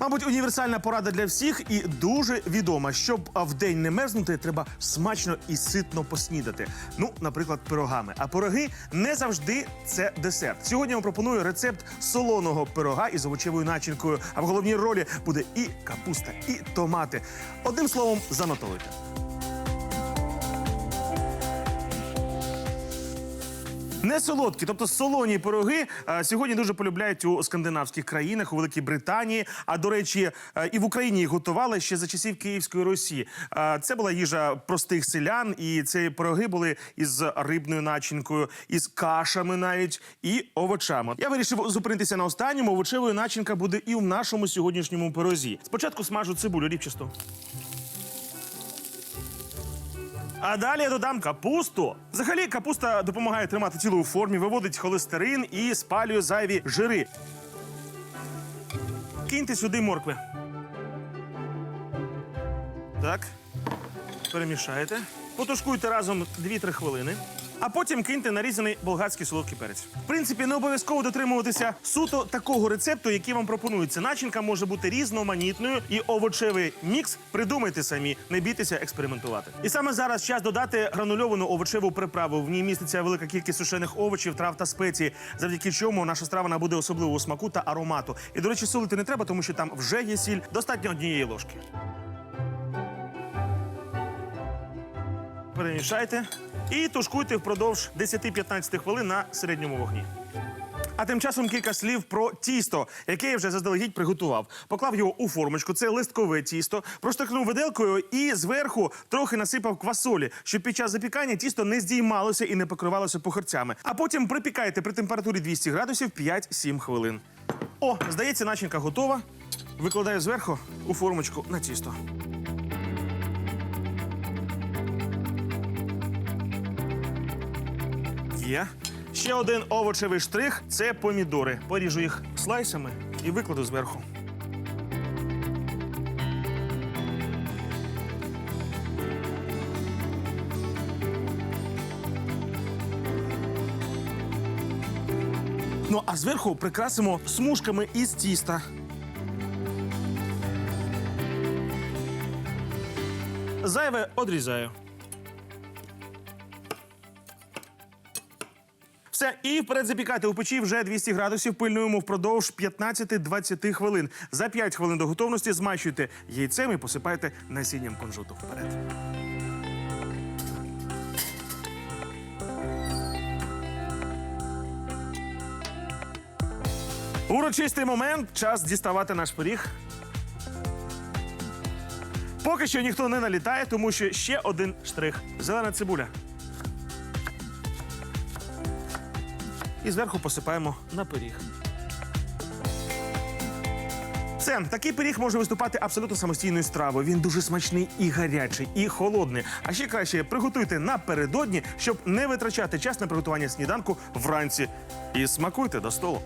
Мабуть, універсальна порада для всіх і дуже відома. Щоб в вдень не мерзнути, треба смачно і ситно поснідати. Ну, наприклад, пирогами. А пироги не завжди це десерт. Сьогодні вам пропоную рецепт солоного пирога із овочевою начинкою. А в головній ролі буде і капуста, і томати. Одним словом, занотовуйте. Не солодкі, тобто солоні пироги е, сьогодні дуже полюбляють у скандинавських країнах, у Великій Британії. А до речі, е, і в Україні їх готували ще за часів Київської Русі. Е, Це була їжа простих селян, і ці пироги були із рибною начинкою, із кашами навіть і овочами. Я вирішив зупинитися на останньому. Овочевою начинка буде і в нашому сьогоднішньому пирозі. Спочатку смажу цибулю ріпчасту. А далі я додам капусту. Взагалі, капуста допомагає тримати тіло у формі, виводить холестерин і спалює зайві жири. Киньте сюди моркви. Так. Перемішаєте. Потушкуйте разом 2-3 хвилини. А потім киньте нарізаний болгарський солодкий перець. В принципі, не обов'язково дотримуватися суто такого рецепту, який вам пропонується. Начинка може бути різноманітною, і овочевий мікс придумайте самі, не бійтеся експериментувати. І саме зараз час додати гранульовану овочеву приправу. В ній міститься велика кількість сушених овочів, трав та спецій, завдяки чому наша страва набуде особливого смаку та аромату. І, до речі, солити не треба, тому що там вже є сіль, достатньо однієї ложки. Перемішайте і тушкуйте впродовж 10-15 хвилин на середньому вогні. А тим часом кілька слів про тісто, яке я вже заздалегідь приготував. Поклав його у формочку. Це листкове тісто, проштовхнув виделкою і зверху трохи насипав квасолі, щоб під час запікання тісто не здіймалося і не покривалося похорцями. А потім припікайте при температурі 200 градусів 5-7 хвилин. О, здається, начинка готова. Викладаю зверху у формочку на тісто. Є. Ще один овочевий штрих це помідори. Поріжу їх слайсами і викладу зверху. Ну а зверху прикрасимо смужками із тіста. Зайве одрізаю. Все, і вперед запікати у печі вже 200 градусів. Пильнуємо впродовж 15-20 хвилин. За 5 хвилин до готовності змащуйте яйцем і посипайте насінням кунжуту. Вперед. Урочистий момент. Час діставати наш пиріг. Поки що ніхто не налітає, тому що ще один штрих. Зелена цибуля. І зверху посипаємо на пиріг. Все, такий пиріг може виступати абсолютно самостійною стравою. Він дуже смачний і гарячий, і холодний. А ще краще приготуйте напередодні, щоб не витрачати час на приготування сніданку вранці. І смакуйте до столу.